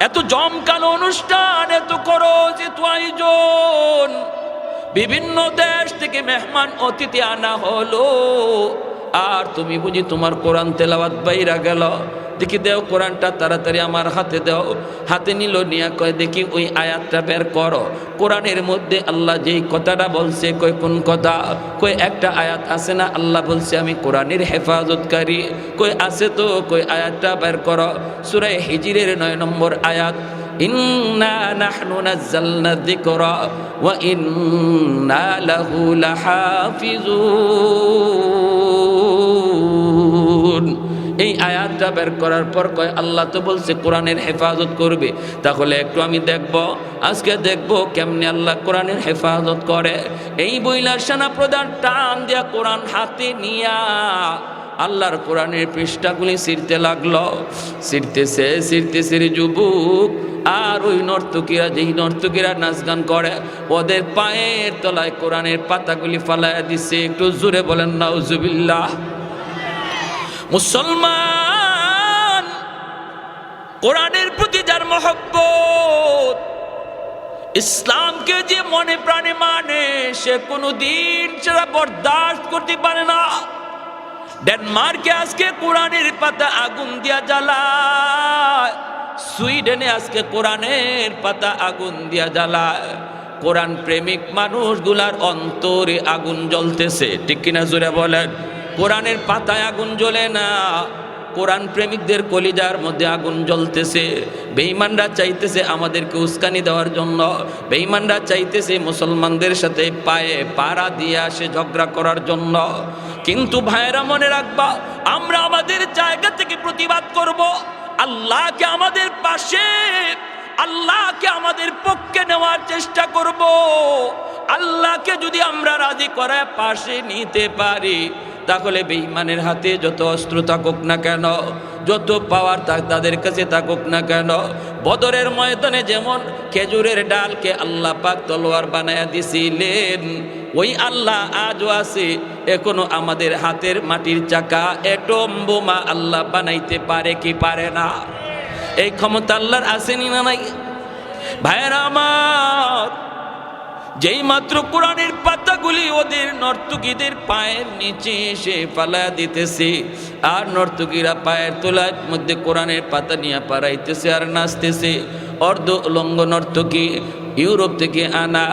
এত জমকালো অনুষ্ঠান, এত খরচ, এত আয়োজন। বিভিন্ন দেশ থেকে মেহমান অতিথি আনা হলো। আর তুমি বুঝি তোমার কোরআন তেলাওয়াত বাইরা গেল। দেখি দেও কোরআনটা তাড়াতাড়ি আমার হাতে দেও। হাতে নিল, নিয়া কয়, দেখি ওই আয়াতটা বের করো। কোরআনের মধ্যে আল্লাহ যেই কথাটা বলছে কই কোন কথা? কই একটা আয়াত আছে না? আল্লাহ বলছে, আমি কোরআনের হেফাজতকারী। কই আছে তো। কই আয়াতটা বের করো। সুরাই হিজিরের নয় নম্বর আয়াত ওয়া ইন্না লাহু লাহাফিজুন। এই আয়াতটা বের করার পর কয়, আল্লাহ তো বলছে কোরআনের হেফাজত করবে। তাহলে একটু আমি দেখব, আজকে দেখব কেমনে আল্লাহ কোরআনের হেফাজত করে। এই বইলার সেনা প্রধান টান দিয়া কোরআন হাতে নিয়া আল্লাহর কোরআনের পৃষ্ঠাগুলি ছিঁড়তে লাগল। ছিঁড়তেছে ছিঁড়তেছে যুবক। আর ওই নর্তকীরা, যেই নর্তকীরা নাচ গান করে, ওদের পায়ের তলায় কোরআনের পাতাগুলি ফালাইয়া দিচ্ছে একটু জোরে বলেন, নাউজুবিল্লাহ। মুসলমান, কোরআনের প্রতি যার মহব্বত, ইসলামকে যে মনে প্রাণে মানে সে কোনো দিন সেটা বরদাস্ত করতে পারে না। ডেনমার্কে আজকে কোরআনের পাতা আগুন দিয়া জ্বালায়। সুইডেনে আজকে কোরআনের পাতা আগুন দিয়া জ্বালায়। কোরআন প্রেমিক মানুষগুলার অন্তরে আগুন জ্বলতেছে। ঠিক কিনা জোরে বলেন? কোরআনের পাতায় আগুন জ্বলে না। কোরআন প্রেমিকদের কলিজার মধ্যে আগুন জ্বলতেছে। বেঈমানরা চাইতেছে আমাদেরকে উস্কানি দেওয়ার জন্য। বেঈমানরা চাইতেছে মুসলমানদের সাথে পায়ে পাড়া দিয়ে আসে ঝগড়া করার জন্য। কিন্তু ভাইয়েরা মনে রাখবা, আমরা আমাদের জায়গা থেকে প্রতিবাদ করব। আল্লাহকে আমাদের পাশে, আল্লাহকে আমাদের পক্ষে নেওয়ার চেষ্টা করব। আল্লাহকে যদি আমরা রাজি করে পাশে নিতে পারি তাহলে বেঈমানের হাতে যত অস্ত্র থাকুক না কেন, যত পাওয়ার থাক তাদের কাছে থাকুক না কেন, বদরের ময়দানে যেমন খেজুরের ডালকে আল্লাহ পাক তলোয়ার বানায়া দিছিলেন, ওই আল্লাহ আজও আছে, এখনও আমাদের হাতের মাটির চাকা এটম বোমা আল্লাহ বানাইতে পারে কি পারে না? এই ক্ষমতা আল্লাহর আসেনি না নাই? ভাইয়েরা আমার যেই মাত্র কোরআনের পাতাগুলি ওদের নর্তকীদের পায়ের নিচে এসে ফালা দিতেছে, আর নর্তকীরা পায়ের তোলার মধ্যে কোরআনের পাতা নিয়ে পাড়াইতেছে আর নাচতেছে। অর্ধ উলঙ্গ নর্তকী ইউরোপ থেকে আনা,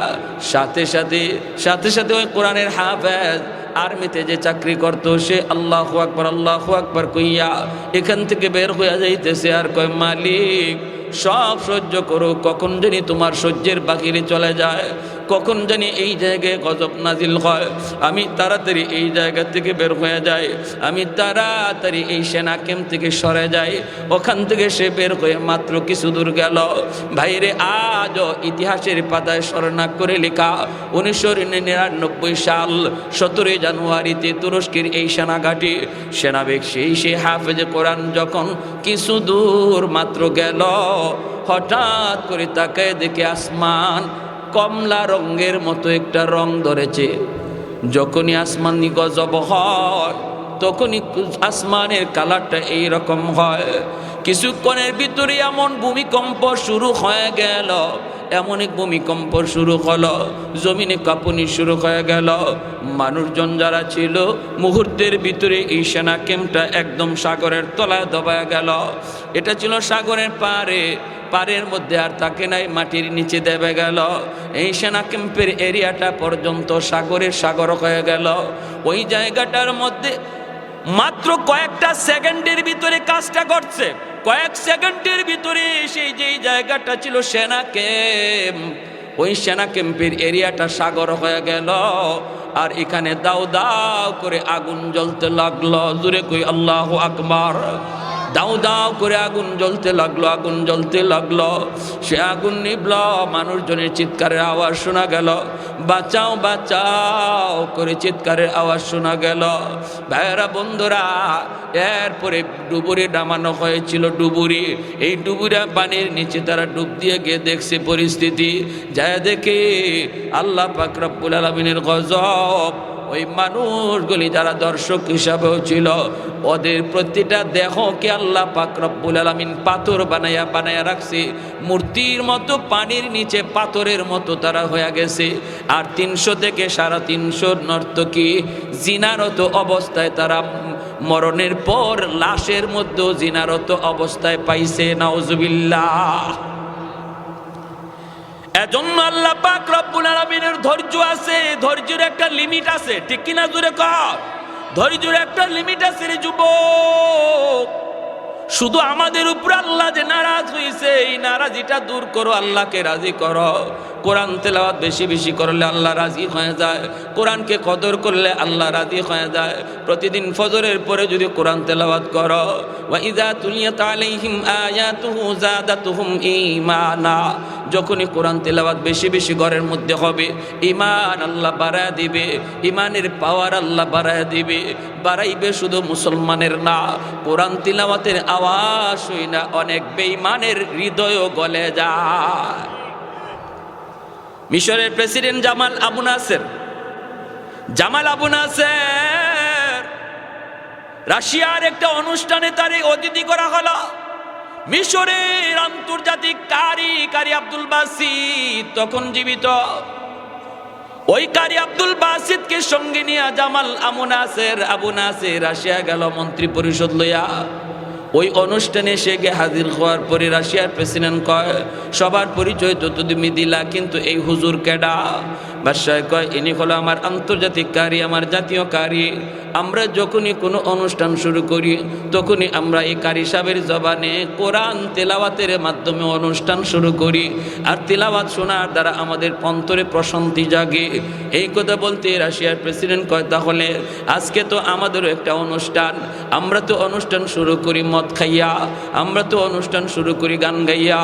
সাথে সাথে সাথে সাথে ওই কোরআনের হাফেজ আর্মিতে যে চাকরি করতো, সে আল্লাহ আকবর আল্লাহ আকবর কইয়া এখান থেকে বের হইয়া যাইতেছে। আর কয়, মালিক, সব সহ্য করো, কখন জানি তোমার সহ্যের বাকিরে চলে যায়। কখন জানি এই জায়গায় গজব নাজিল হয়। আমি তাড়াতাড়ি এই জায়গা থেকে বের হয়ে যাই। আমি তাড়াতাড়ি এই সেনা ক্যাম্প থেকে সরে যাই। ওখান থেকে সে বের হয়ে মাত্র কিছু দূর গেল। ভাইরে, আজও ইতিহাসের পাতায় স্মরণা করে লেখা উনিশশো নিরানব্বই সাল, সতেরোই জানুয়ারিতে তুরস্কের এই সেনাঘাটি। সেনাবেগ সেই সে হাফেজে কোরআন যখন কিছু দূর মাত্র গেল, হঠাৎ করে তাকে দেখে আসমান কমলা রঙের মতো একটা রং ধরেছে। যখনই আসমান গজব হয়, তখনই আসমানের কালারটা এইরকম হয়। কিছুক্ষণের ভিতরে এমন ভূমিকম্প শুরু হয়ে গেল। এমন এক ভূমিকম্প শুরু হলো, জমিনে কাঁপুনি শুরু হয়ে গেল। মানুষজন যারা ছিল, মুহূর্তের ভিতরে এই সেনা ক্যাম্পটা একদম সাগরের তলায় দবায় গেল। এটা ছিল সাগরের পারে পারের মধ্যে আর তাকে নাই, মাটির নিচে দেবে গেল। এই সেনা ক্যাম্পের এরিয়াটা পর্যন্ত সাগরের সাগর হয়ে গেল। ওই জায়গাটার মধ্যে মাত্র কয়েকটা সেকেন্ডের ভিতরে কাজটা ঘটছে। কয়েক সেকেন্ডের ভিতরে সেই যেই জায়গাটা ছিল সেনা ক্যাম্প, ওই সেনা ক্যাম্পের এরিয়াটা সাগর হয়ে গেল। আর এখানে দাও দাও করে আগুন জ্বলতে লাগল। জুড়ে কই আল্লাহ আকবার। দাও দাও করে আগুন জ্বলতে লাগল, আগুন জ্বলতে লাগল। সে আগুন নিবল, মানুষজনের চিৎকারের আওয়াজ শোনা গেল। বাঁচাও বাঁচাও করে চিৎকারের আওয়াজ শোনা গেল। ভাইয়েরা, বন্ধুরা, এরপরে ডুবুরি নামানো হয়েছিল ডুবুরি। এই ডুবুরা পানির নিচে তারা ডুব দিয়ে গিয়ে দেখছে পরিস্থিতি। যায় দেখে আল্লাহ পাক রব্বুল আলমিনের গজব। ওই মানুষগুলি যারা দর্শক হিসাবেও ছিল, ওদের প্রতিটা দেহকে আল্লাহ রব্বুল আলমিন পাথর বানাইয়া বানাইয়া রাখছে। মূর্তির মতো, পানির নিচে পাথরের মতো তারা হয়ে গেছে। আর তিনশো থেকে সাড়ে তিনশো নর্তকী জিনারত অবস্থায় তারা মরণের পর লাশের মধ্যে জিনারত অবস্থায় পাইছে। নাউজুবিল্লাহ। এজন্য আল্লাহ পাক রব্বুল আলামিনের ধৈর্য আছে, ধৈর্যের একটা লিমিট আছে। ঠিক কিনা জুড়ে কর ধৈর্যের একটা লিমিট আছে রে যুবক। শুধু আমাদের উপর আল্লাহ যে নারাজ হয়েছে এই নারাজিটা দূর করো, আল্লাহকে রাজি করো। কোরআন তেলাওয়াত বেশি বেশি করলে আল্লাহ রাজি হয়ে যায়। কোরআনকে কদর করলে আল্লাহ রাজি হয়ে যায়। প্রতিদিন ফজরের পরে যদি কোরআন তেলাওয়াত করো, ওয়া ইযা তুলিয়াত আলাইহিম আয়াতুহু যাদাতুহুম ঈমানা। যখনই কোরআন তেলাওয়াত বেশি বেশি ঘরের মধ্যে হবে ইমান আল্লাহ বাড়ায় দিবে। ইমানের পাওয়ার আল্লাহ বাড়ায় দিবে। বাড়াইবে শুধু মুসলমানের না, কোরআন তিলাওয়াতের আওয়াজ হই না অনেক বেঈমানের হৃদয়ও গলে যায়। মিশরের president Jamal Abu Nasser. Jamal Abu Nasser রাশিয়ার একটা অনুষ্ঠানে তারে অতিথি করা হলো। মিশরের আন্তর্জাতিক কারি কারি আব্দুল বাসিদ তখন জীবিত। ওই কারি আব্দুল বাসিদকে সঙ্গে নিয়ে Jamal Abu Nasser Abu Nasser Russia গেল মন্ত্রী পরিষদ লইয়া। ওই অনুষ্ঠানে সে গে হাজির হওয়ার পরে রাশিয়ার প্রেসিডেন্ট কয়, সবার পরিচয় তো তুমি দিলা কিন্তু এই হুজুর কেডা? বাদশাহ কয়, ইনি হলো আমার আন্তর্জাতিক কারি, আমার জাতীয় কারি। আমরা যখনই কোনো অনুষ্ঠান শুরু করি, তখনই আমরা এই কারি সাহেবের জবানে কোরআন তেলাওয়াতের মাধ্যমে অনুষ্ঠান শুরু করি। আর তেলাওয়াত শোনার দ্বারা আমাদের অন্তরে প্রশান্তি জাগে। এই কথা বলতে রাশিয়ার প্রেসিডেন্ট কয়, তাহলে আজকে তো আমাদেরও একটা অনুষ্ঠান। আমরা তো অনুষ্ঠান শুরু করি মদ খাইয়া। আমরা তো অনুষ্ঠান শুরু করি গান গাইয়া।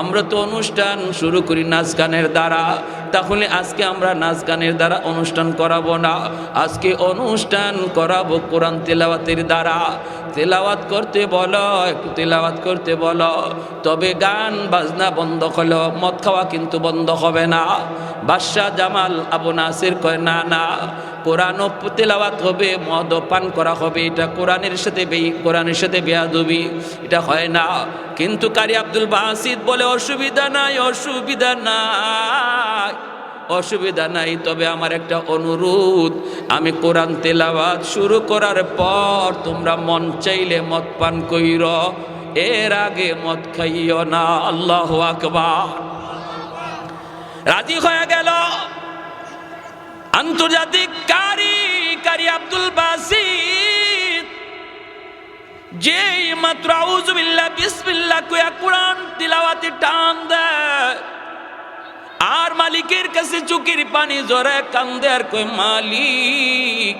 আমরা তো অনুষ্ঠান শুরু করি নাচ গানের দ্বারা। তাহলে আজকে আমরা নাচ গানের দ্বারা অনুষ্ঠান করাবো না। আজকে অনুষ্ঠান করাবো কোরআন তেলাওয়াতের দ্বারা। তেলাওয়াত করতে বলো, একটু তেলাওয়াত করতে বলো। তবে গান বাজনা বন্ধ হলো, মদ খাওয়া কিন্তু বন্ধ হবে না। বাদশাহ জামাল আবু নাসির কয়, না না কোরআন তেলাওয়াত হবে মদ পান করা হবে। এটা কোরআনের সাথে বে- কোরআনের সাথে বেয়াদবি, এটা হয় না। কিন্তু কারি আব্দুল বাসিদ বলে, অসুবিধা নাই অসুবিধা নাই। অসুবিধা নাই, তবে আমার একটা অনুরোধ। আমি কোরআন তেলাবাদ শুরু করার পর তোমরা মন চাইলে মদ পান কইর, এর আগে মদ খাইও না। আল্লাহ আকবার। রাজি হয়ে গেল? আন্তর্জাতিক কারি কারি আব্দুল বাসিদ। যেই মাত্র আউজুবিল্লাহ বিসমিল্লাহ কইয়া কোরআন তিলাওয়াতে টান দেয় আর মালিকের কাছে চুকির পানি জরে কান্দে আর কই মালিক,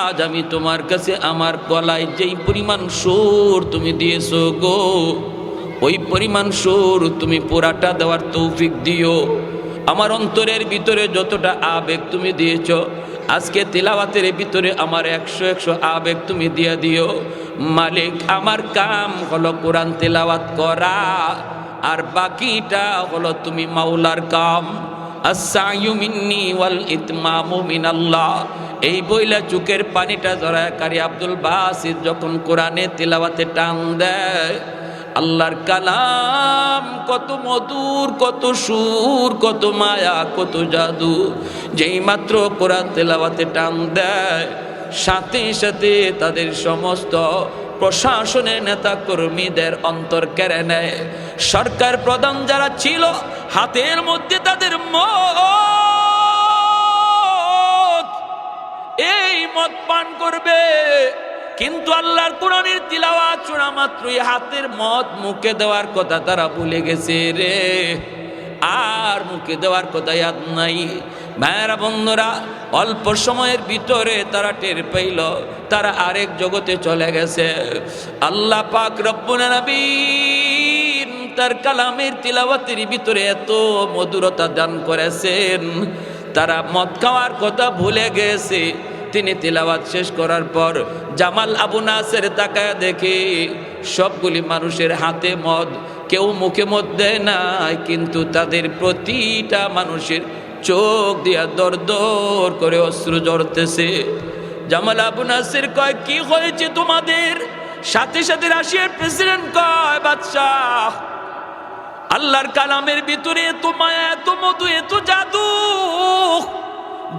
আজ আমি তোমার কাছে আমার গলায় যেই পরিমাণ সুর তুমি দিয়েছ গো, ওই পরিমাণ সুর তুমি পুরাটা দেওয়ার তৌফিক দিও। আমার অন্তরের ভিতরে যতটা আবেগ তুমি দিয়েছ, আজকে তিলাওয়াতের ভিতরে আমার একশো একশো আবেগ তুমি দিয়ে দিও। মালিক, আমার কাম হলো কোরআন তেলাওয়াত করা। আর বাকিটা হলো তুমি মাওলার কাম। আসায়ু মিন্নি ওয়াল ইতমামু মিনাল্লাহ। এই বইলা চুকের পানিটা জরাকারী আব্দুল বাসিদ যখন কোরআনে তিলাওয়াতে টান দেয়, আল্লাহর কালাম কত মধুর, কত সুর, কত মায়া, কত জাদু। যেই মাত্র কোরআন তেলাওয়াতে টান দেয়, সাথে সাথে তাদের সমস্ত প্রশাসনের নেতা কর্মীদের অন্তর কেড়ে নেয়। সরকার প্রধান যারা ছিল, হাতের মধ্যে তাদের মত এই মদ পান করবে। কিন্তু আল্লাহর কোরআনের তিলাওয়াত শোনা মাত্রই হাতের মদ মুখে দেওয়ার কথা তারা ভুলে গেছে রে। আর মুখে দেওয়ার কথা ইয়াদ নাই। ভাইয়েরা, বন্ধুরা, অল্প সময়ের ভিতরে তারা টের পাইল, তারা আরেক জগতে চলে গেছে। আল্লাহ পাক রব্বুল নবীন তার কালামের তিলাওয়াতের ভিতরে এত মধুরতা দান করেছেন। তারা মদ খাওয়ার কথা ভুলে গেছে। তিনি তিলাওয়াত শেষ করার পর জামাল আবু নাসের তাকায় দেখে, সবগুলি মানুষের হাতে মদ, কেউ মুখে মদ দেয় নাই, কিন্তু তাদের প্রতিটা মানুষের চোখ দিয়া দর দর করে অশ্রু জড়তেছে জামাল আবু নাসির কয়, কি হয়েছে তোমাদের? সাথে সাথে রাশিয়ার প্রেসিডেন্ট কয়, বাদশাহ, আল্লাহর কালামের ভিতরে এত মায়া, এত মধু, এত জাদু।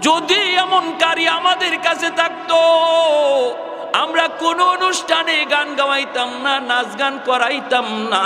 যদি এমন কারি আমাদের কাছে থাকতো, আমরা কোন অনুষ্ঠানে গান গাওয়াইতাম না, নাচ গান করাইতাম না।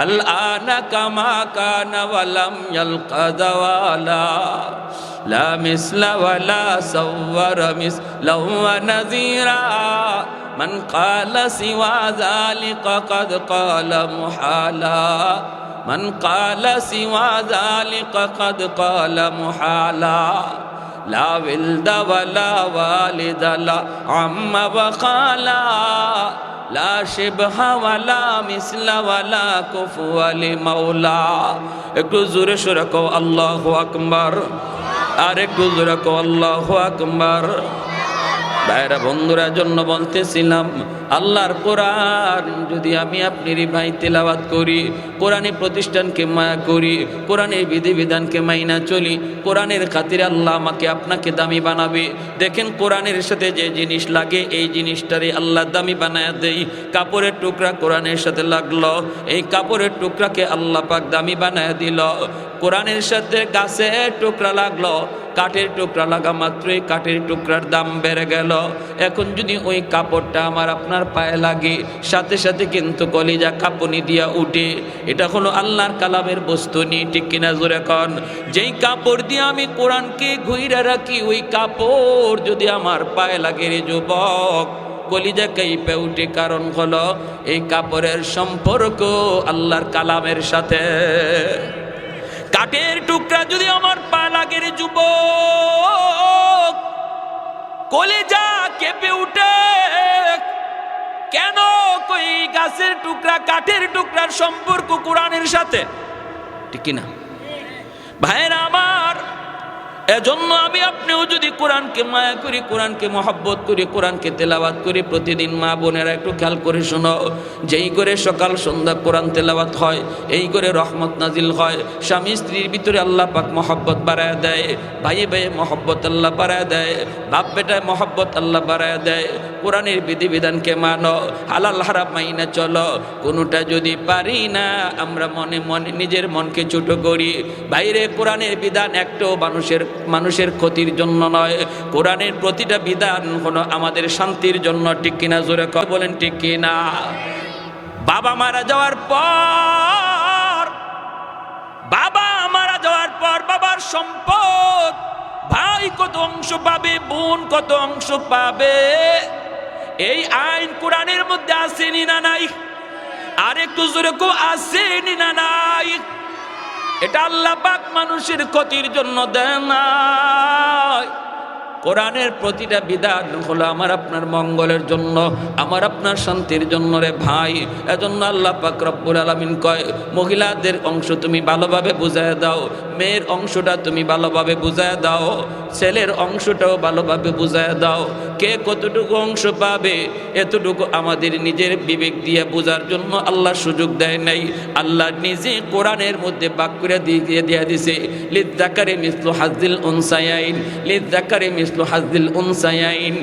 الآن كما كان ولم يلق زوالا لا مثل ولا صور مثله ونذيرا من قال سوى ذلك قد قال محالا من قال سوى ذلك قد قال محالا لا ولد ولا والد لا عم وخالا لا شبه ولا مثل ولا كفو لمولا একটু জোরে সোরে কো আল্লাহ আকবার আর একটু জোরে কো আল্লাহ আকবার ভাইরা বন্ধুরা জন্য বলতেছিলাম, আল্লাহর কোরআন যদি আমি আপনারই ভাই তেলাবাদ করি, কোরআনের প্রতিষ্ঠানকে মায়া করি, কোরআনের বিধিবিধানকে মাইনা চলি, কোরআনের খাতিরে আল্লাহ আমাকে আপনাকে দামি বানাবে। দেখেন কোরআনের সাথে যে জিনিস লাগে, এই জিনিসটারে আল্লাহ দামি বানায় দেই। কাপড়ের টুকরা কোরআনের সাথে লাগল, এই কাপড়ের টুকরাকে আল্লাহ পাক দামি বানায় দিল। কোরআনের সাথে গাছের টুকরা লাগল কাঠের টুকরা লাগা মাত্রই কাঠের টুকরার দাম বেড়ে গেল। এখন যদি ওই কাপড়টা আমার আপনার পায়ে লাগে, সাথে সাথে কিন্তু কলিজা কাঁপুনি দিয়া উঠে। এটা হলো আল্লাহর কালামের বস্তু, নি ঠিক কিনা জোরে কন? যেই কাপড় দিয়ে আমি কোরআনকে ঘুইরা রাখি, ওই কাপড় যদি আমার পায়ে লাগে রে যুবক, কলিজা কাইপে উঠে। কারণ হলো এই কাপড়ের সম্পর্ক আল্লাহর কালামের সাথে। কলিজা কেঁপে উঠে। কেন কই গাছের টুকরা, কাঠের টুকরার সম্পর্ক কোরআনের সাথে? ঠিক কিনা? ভাইয়েরা, আমার এজন্য আমি আপনিও যদি কোরআনকে মায়া করি, কোরআনকে মহব্বত করি, কোরআনকে তেলাওয়াত করি, প্রতিদিন মা বোনেরা একটু খেয়াল করে শোনো, যেই করে সকাল সন্ধ্যা কোরআন তেলাওয়াত হয়, এই করে রহমত নাজিল হয়, স্বামী স্ত্রীর ভিতরে আল্লাহ পাক মহব্বত বাড়ায় দেয়, ভাইয়ে ভাইয়ে মহব্বত আল্লাহ বাড়ায় দেয়, বাপ বেটায় মহব্বত আল্লাহ বাড়ায় দেয়, কোরআনের বিধিবিধানকে মানো, হালাল হারাম মাইনা চলো, কোনোটা যদি পারি না, আমরা মনে মনে নিজের মনকে ছোট করি, বাইরে কোরআনের বিধান একটাও মানুষের মানুষের ক্ষতির জন্য নয়। কোরআনের প্রতিটা বিধান হলো আমাদের শান্তির জন্য, ঠিক কিনা জোরে বলেন, ঠিক কিনা? বাবা মারা যাওয়ার পর, বাবা মারা যাওয়ার পর বাবার সম্পদ, ভাই কত অংশ পাবে, বোন কত অংশ পাবে? এই আইন কোরআনের মধ্যে আসেনি না নাই? আর একটু জোরে কো আসেনি না নাই? এটা আল্লাহ পাক মানুষের ক্ষতির জন্য দেয় নাই। কোরআনের প্রতিটা বিধান হলো আমার আপনার মঙ্গলের জন্য, আমার আপনার শান্তির জন্য রে ভাই। এজন্য আল্লাহ পাক রব্বুল আলামিন কয়, মহিলাদের অংশ তুমি ভালোভাবে বুঝায় দাও, মেয়ের অংশটা তুমি ভালোভাবে বুঝায় দাও, ছেলের অংশটাও ভালোভাবে বুঝায় দাও। কে কতটুকু অংশ পাবে, এতটুকু আমাদের নিজের বিবেক দিয়ে বোঝার জন্য আল্লাহ সুযোগ দেয় নাই। আল্লাহ নিজে কোরআনের মধ্যে বাক করে দিয়ে দিয়ে দিছে, লিদ্দাকারে মিসলু হাজদিল উনসায়াইন, লিদ্দাকারে মিসলু হাজদিল উনসায়াইন।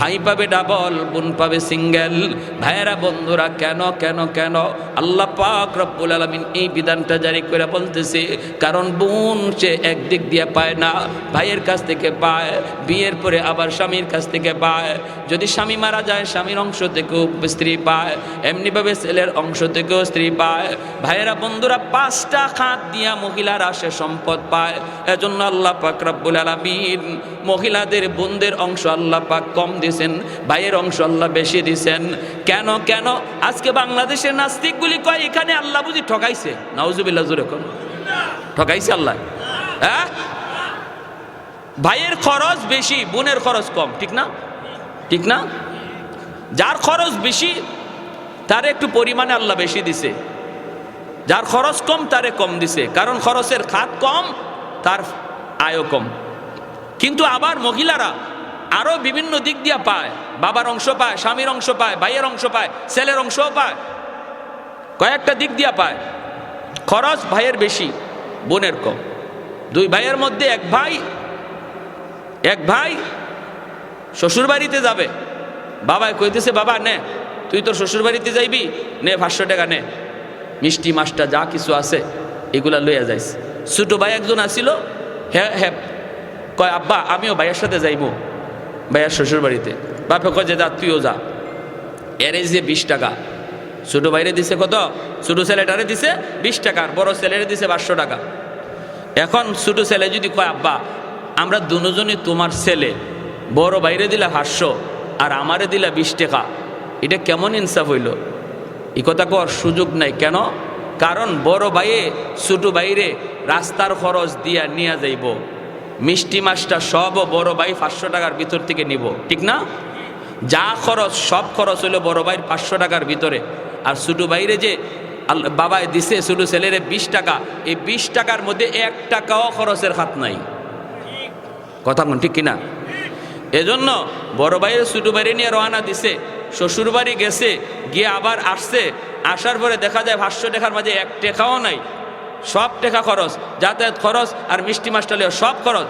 ভাই পাবে ডাবল বোন পাবে সিঙ্গেল ভাইয়েরা, বন্ধুরা, কেন কেন কেন? আল্লাহ পাক রব্বুল আলমিন এই বিধানটা জারি করে বলতেছে, কারণ বোন সে একদিক দিয়ে পায় না, ভাইয়ের কাছ থেকে পায়, বিয়ের পরে আবার স্বামীর কাছ থেকে পায়। যদি স্বামী মারা যায়, স্বামীর অংশ থেকেও স্ত্রী পায়, এমনিভাবে ছেলের অংশ থেকেও স্ত্রী পায়। ভাইয়েরা, বন্ধুরা, পাঁচটা খাত দিয়া মহিলারা সে সম্পদ পায়। এজন্য আল্লাহ পাক রব্বুল আলমিন মহিলাদের, বোনদের অংশ আল্লাহ পাক কম দিছেন ভাইয়ের অংশ আল্লাহ বেশি দিছেন কেন কেন? আজকে বাংলাদেশের নাস্তিকগুলি কয়, এখানে আল্লাহ বুঝি ঠকাইছে? নাউজুবিল্লাহ, জুরে ঠকাইছে আল্লাহ। হ্যাঁ? ভাইয়ের খরচ বেশি, বোনের খরচ কম, ঠিক না? ঠিক না? যার খরচ বেশি, তার একটু পরিমাণে আল্লাহ বেশি দিছে। যার খরচ কম, তারে কম দিছে। কারণ খরচের খাত কম, তার আয়ও কম। কিন্তু আবার মহিলারা আরও বিভিন্ন দিক দিয়া পায়। বাবার অংশ পায়, স্বামীর অংশ পায়, ভাইয়ের অংশ পায়, ছেলের অংশও পায়। কয়েকটা দিক দিয়া পায়। খরচ ভাইয়ের বেশি, বোনের কম। দুই ভাইয়ের মধ্যে এক ভাই এক ভাই শ্বশুর বাড়িতে যাবে। বাবাই কইতেছে, বাবা, নে, তুই তোর শ্বশুর বাড়িতে যাইবি? নে, পাঁচশো টাকা নে। মিষ্টি, মাছটা, যা কিছু আছে, এগুলা লইয়া যাইস। ছোটো ভাই একজন আসিল হ্যাঁ হ্যাঁ। কয়, আব্বা, আমিও ভাইয়ের সাথে যাইব। ভাইয়ার শ্বশুর বাড়িতে বাপে কয় যে, যা, তুইও যা। এর যে বিশ টাকা, ছোটো বাইরে দিছে কত? ছোটো ছেলেটারে দিছে বিশ টাকা আর বড় ছেলেরে দিছে পাঁচশো টাকা। এখন ছোটো ছেলে যদি কয়, আব্বা, আমরা দুজনই তোমার ছেলে, বড় বাইরে দিলা পাঁচশো আর আমারে দিলা বিশ টাকা। এটা কেমন ইনসাফ হইল? এই কথা কর সুযোগ নাই। কেন? কারণ বড় ভাইয়ে ছোটো বাইরে রাস্তার খরচ দিয়া নিয়ে যাইব। মিষ্টি মাছটা সব বড় ভাই পাঁচশো টাকার ভিতর থেকে নিব। ঠিক না? যা খরচ, সব খরচ হইল বড় ভাইয়ের পাঁচশো টাকার ভিতরে। আর ছোটো বাইরে যে বাবায় দিছে, ছোটো ছেলেরে বিশ টাকা, এই বিশ টাকার মধ্যে এক টাকাও খরচের হাত নাই। কথা কোন ঠিক কিনা? এজন্য বড় ভাইয়ের ছোটো বাইরে নিয়ে রওনা দিছে। শ্বশুর বাড়ি গেছে, গিয়ে আবার আসছে। আসার পরে দেখা যায় পাঁচশো টাকার মাঝে এক টাকাও নাই। সব টাকা খরচ, যাতায়াত খরচ আর মিষ্টি মাছটা লিয়ে সব খরচ।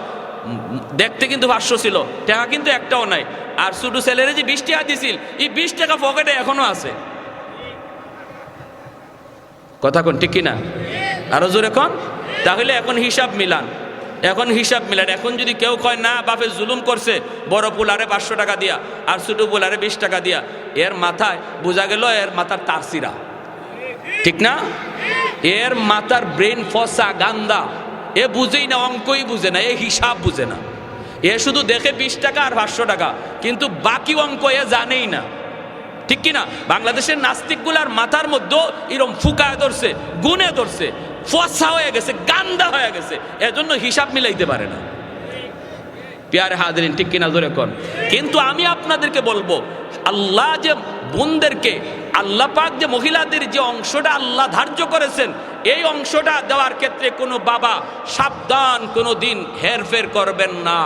দেখতে কিন্তু পাঁচশো ছিল, টাকা কিন্তু একটাও নাই। আর ছোটো ছেলেরে যে বিশ টাকা দিছিল, এই বিশ টাকা পকেটে এখনও আছে। কথা কোন, ঠিক কিনা? আরও জোরে কন? তাহলে এখন হিসাব মিলান। এখন হিসাব মিলান। এখন যদি কেউ কয়, না, বাপে জুলুম করছে, বড় পুলারে পাঁচশো টাকা দিয়া আর ছোটো পুলারে বিশ টাকা দিয়া। এর মাথায় বোঝা গেল, এর মাথার তারসিরা। ঠিক না? এর মাথার ব্রেন ফসা, গান্দা। এ বুঝেই না, অঙ্কই বুঝে না, এ হিসাব বুঝে না। এ শুধু দেখে বিশ টাকা আর পাঁচশো টাকা, কিন্তু বাকি অঙ্ক এ জানেই না। ঠিক কিনা বাংলাদেশের নাস্তিকগুলার মাথার মধ্যেও এরম ফুকায় ধরছে গুনে ধরছে, ফসা হয়ে গেছে, গান্দা হয়ে গেছে। এজন্য হিসাব মিলাইতে পারে না। পেয়ারে হাজরিন, ঠিক কিনা ধরে কন। কিন্তু আমি আপনাদেরকে বলব, আল্লাহ যে বোনদেরকে আল্লাহ পাক যে মহিলাদের যে অংশটা আল্লাহ ধার্য করেছেন, এই অংশটা দেওয়ার ক্ষেত্রে কোনো বাবা সাবধান কোনো দিন হেরফের করবেন না।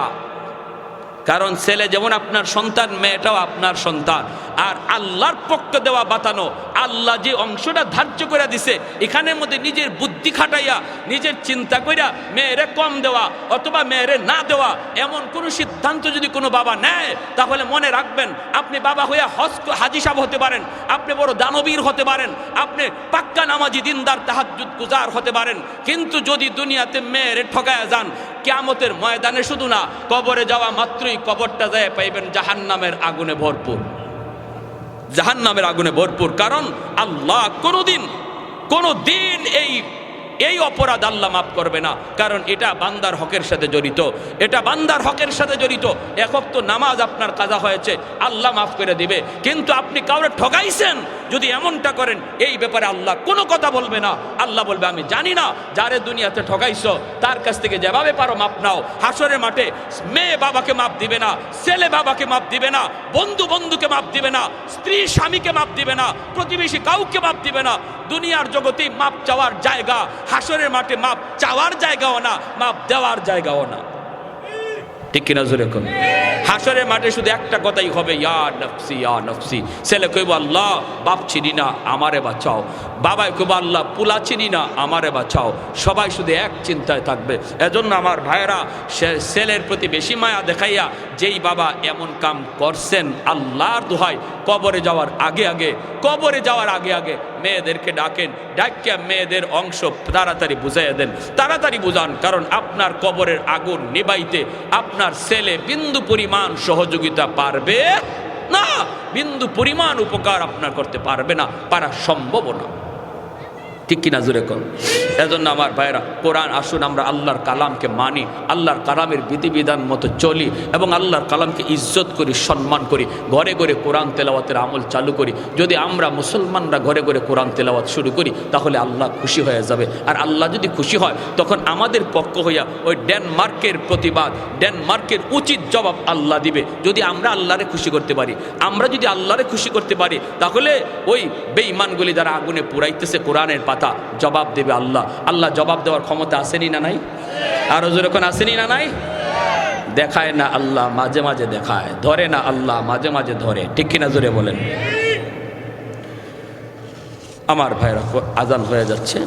কারণ ছেলে যেমন আপনার সন্তান, মেয়েটাও আপনার সন্তান। আর আল্লাহর পক্ষ দেওয়া বাতানো, আল্লাহ যে অংশটা ধার্য করে দিছে, এখানের মধ্যে নিজের বুদ্ধি খাটাইয়া, নিজের চিন্তা কইরা মেয়েরে কম দেওয়া অথবা মেয়েরে না দেওয়া, এমন কোনো সিদ্ধান্ত যদি কোনো বাবা নেয়, তাহলে মনে রাখবেন, আপনি বাবা হইয়া হজ হাজি সাহেব হতে পারেন, আপনি বড় দানবীর হতে পারেন, আপনি পাক্কা নামাজি দিনদার তাহাজুদ গুজার হতে পারেন, কিন্তু যদি দুনিয়াতে মেয়েরে ঠকায়া যান, কেয়ামতের ময়দানে শুধু না, কবরে যাওয়া মাত্রই কবরটা যায় পাইবেন জাহান্নামের আগুনে ভরপুর। জাহান্নামের আগুনে ভরপুর। কারণ আল্লাহ কোনোদিন কোনো দিন এই এই অপরাধ আল্লাহ মাফ করবে না। কারণ এটা বান্দার হকের সাথে জড়িত। এটা বান্দার হকের সাথে জড়িত। একক তো নামাজ আপনার কাজা হয়েছে, আল্লাহ মাফ করে দিবে। কিন্তু আপনি কাউরে ঠকাইছেন যদি এমনটা করেন, এই ব্যাপারে আল্লাহ কোনো কথা বলবে না। আল্লাহ বলবে, আমি জানি না যারে দুনিয়াতে ঠকাইছো তার কাছ থেকে যেভাবে পারো মাপ নাও। হাসরের মাঠে মেয়ে বাবাকে মাপ দিবে না, ছেলে বাবাকে মাপ দিবে না, বন্ধু বন্ধুকে মাপ দিবে না, স্ত্রী স্বামীকে মাপ দিবে না, প্রতিবেশী কাউকে মাপ দিবে না। দুনিয়ার জগতে মাপ চাওয়ার জায়গা, হাসরের মাঠে মাপ চাওয়ার জায়গাও না, মাপ দেওয়ার জায়গাও না। ঠিক কিনা জোরে কোন? হাসরের মাঠে শুধু একটা কথাই হবে, ইয়া নফসি ইয়া নফসি। ছেলে কইব, আল্লাহ, বাপ চিনি না, আমারে বাঁচাও। বাবাই কইব, আল্লাহ, পুলা চিনি না, আমারে বাঁচাও। সবাই শুধু এক চিন্তায় থাকবে। এজন্য আমার ভাইয়েরা ছেলের প্রতি বেশি মায়া দেখাইয়া, যেই বাবা এমন কাম করছেন, আল্লাহর দোহাই কবরে যাওয়ার আগে আগে, কবরে যাওয়ার আগে আগে মেয়েদেরকে ডাকেন, ডাকিয়া মেয়েদের অংশ তাড়াতাড়ি বুঝাইয়া দেন। তাড়াতাড়ি বুঝান, কারণ আপনার কবরের আগুন নিবাইতে আপনার ছেলে বিন্দু পরিমাণ সহযোগিতা পারবে? না, বিন্দু পরিমাণ উপকার আপনার করতে পারবে না, পারা সম্ভব না। ঠিক কিনা জুড়ে কর এজন্য আমার ভাইরা কোরআন আসুন, আমরা আল্লাহর কালামকে মানি, আল্লাহর কালামের বিধিবিধান মতো চলি এবং আল্লাহর কালামকে ইজ্জত করি, সম্মান করি, ঘরে ঘরে কোরআন তেলাওয়াতের আমল চালু করি। যদি আমরা মুসলমানরা ঘরে ঘরে কোরআন তেলাওয়াত শুরু করি, তাহলে আল্লাহ খুশি হয়ে যাবে। আর আল্লাহ যদি খুশি হয়, তখন আমাদের পক্ষ হইয়া ওই ডেনমার্কের প্রতিবাদ, ডেনমার্কের উচিত জবাব আল্লাহ দিবে। যদি আমরা আল্লাহরে খুশি করতে পারি, আমরা যদি আল্লাহরে খুশি করতে পারি, তাহলে ওই বেঈমানগুলি যারা আগুনে পুরাইতেছে কোরআনের পাতা জবাব দেবে আল্লাহ। আল্লাহ জবাব দেওয়ার ক্ষমতা আসেনি না নাই? আরও যেরকম আসেনি না নাই? দেখায় না আল্লাহ, মাঝে মাঝে দেখায়। ধরে না আল্লাহ, মাঝে মাঝে ধরে। ঠিক কিনা জোরে বলেন? আমার ভাইরা আজান হয়ে যাচ্ছে।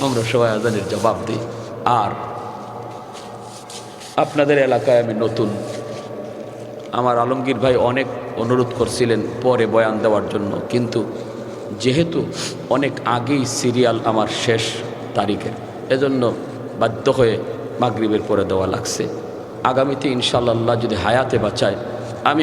আমরা সবাই আজানের জবাব দিই। আর আপনাদের এলাকায় আমি নতুন। আমার আলমগীর ভাই অনেক অনুরোধ করছিলেন পরে বয়ান দেওয়ার জন্য। কিন্তু যেহেতু অনেক আগেই সিরিয়াল আমার শেষ তারিখে, এজন্য বাধ্য হয়ে মাগরীবের পরে দেওয়া লাগছে। আগামীতে ইনশাল্লাহ যদি হায়াতে বাঁচায়, আমি